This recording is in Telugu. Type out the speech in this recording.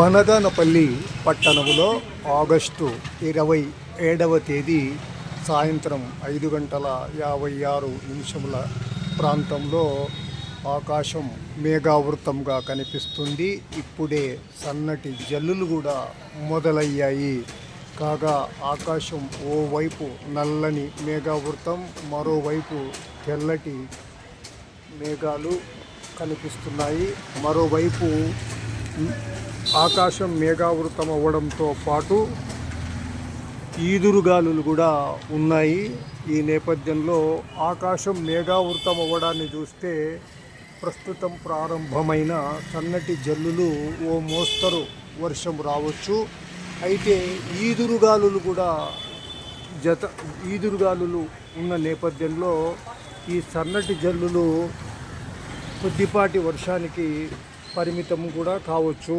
బనగానపల్లి పట్టణంలో ఆగస్టు ఇరవై ఏడవ తేదీ సాయంత్రం ఐదు గంటల యాభై ఆరు నిమిషముల ప్రాంతంలో ఆకాశం మేఘావృతంగా కనిపిస్తుంది. ఇప్పుడే సన్నటి జల్లులు కూడా మొదలయ్యాయి. కాగా ఆకాశం ఓవైపు నల్లని మేఘావృతం మరోవైపు తెల్లటి మేఘాలు కనిపిస్తున్నాయి. మరోవైపు ఆకాశం మేఘావృతం అవ్వడంతో పాటు ఈదురుగాలులు కూడా ఉన్నాయి. ఈ నేపథ్యంలో ఆకాశం మేఘావృతం అవ్వడాన్ని చూస్తే ప్రస్తుతం ప్రారంభమైన సన్నటి జల్లులు ఓ మోస్తరు వర్షం రావచ్చు. అయితే ఈదురుగాలులు కూడా జత ఈదురుగాలులు ఉన్న నేపథ్యంలో ఈ సన్నటి జల్లులు కొద్దిపాటి వర్షానికి పరిమితం కూడా కావచ్చు.